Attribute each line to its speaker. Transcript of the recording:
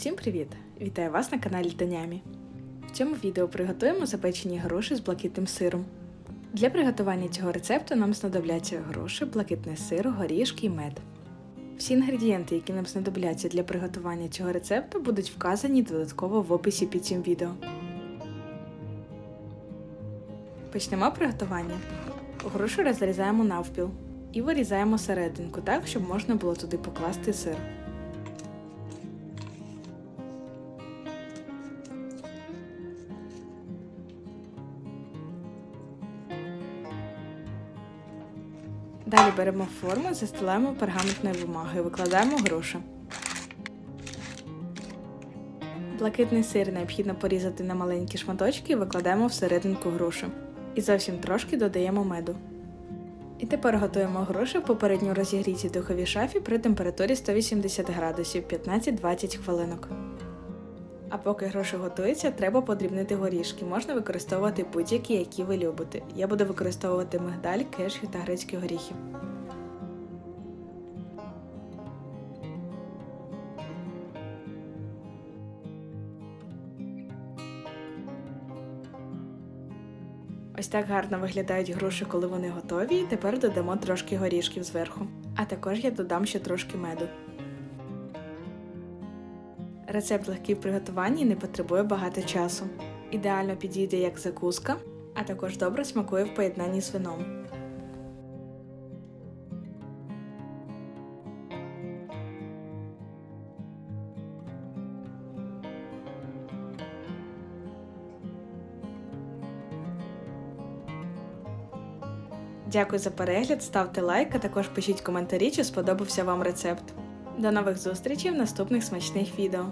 Speaker 1: Всім привіт! Вітаю вас на каналі Танямі. В цьому відео приготуємо запечені груші з блакитним сиром. Для приготування цього рецепту нам знадобляться груші, блакитний сир, горішки і мед. Всі інгредієнти, які нам знадобляться для приготування цього рецепту, будуть вказані додатково в описі під цим відео. Почнемо приготування. Грушу розрізаємо навпіл і вирізаємо серединку так, щоб можна було туди покласти сир. Далі беремо форму, застилаємо пергаментною бумагою, викладаємо грушу. Блакитний сир необхідно порізати на маленькі шматочки і викладаємо всерединку грушу. І зовсім трошки додаємо меду. І тепер готуємо груші попередньо розігрітій духовій шафі при температурі 180 градусів 15-20 хвилинок. А поки груші готуються, треба подрібнити горішки. Можна використовувати будь-які, які ви любите. Я буду використовувати мигдаль, кешю та грецькі горіхи. Ось так гарно виглядають груші, коли вони готові. Тепер додамо трошки горішків зверху. А також я додам ще трошки меду. Рецепт легкий в приготуванні і не потребує багато часу. Ідеально підійде як закуска, а також добре смакує в поєднанні з вином. Дякую за перегляд, ставте лайк, а також пишіть коментарі, чи сподобався вам рецепт. До нових зустрічей в наступних смачних відео.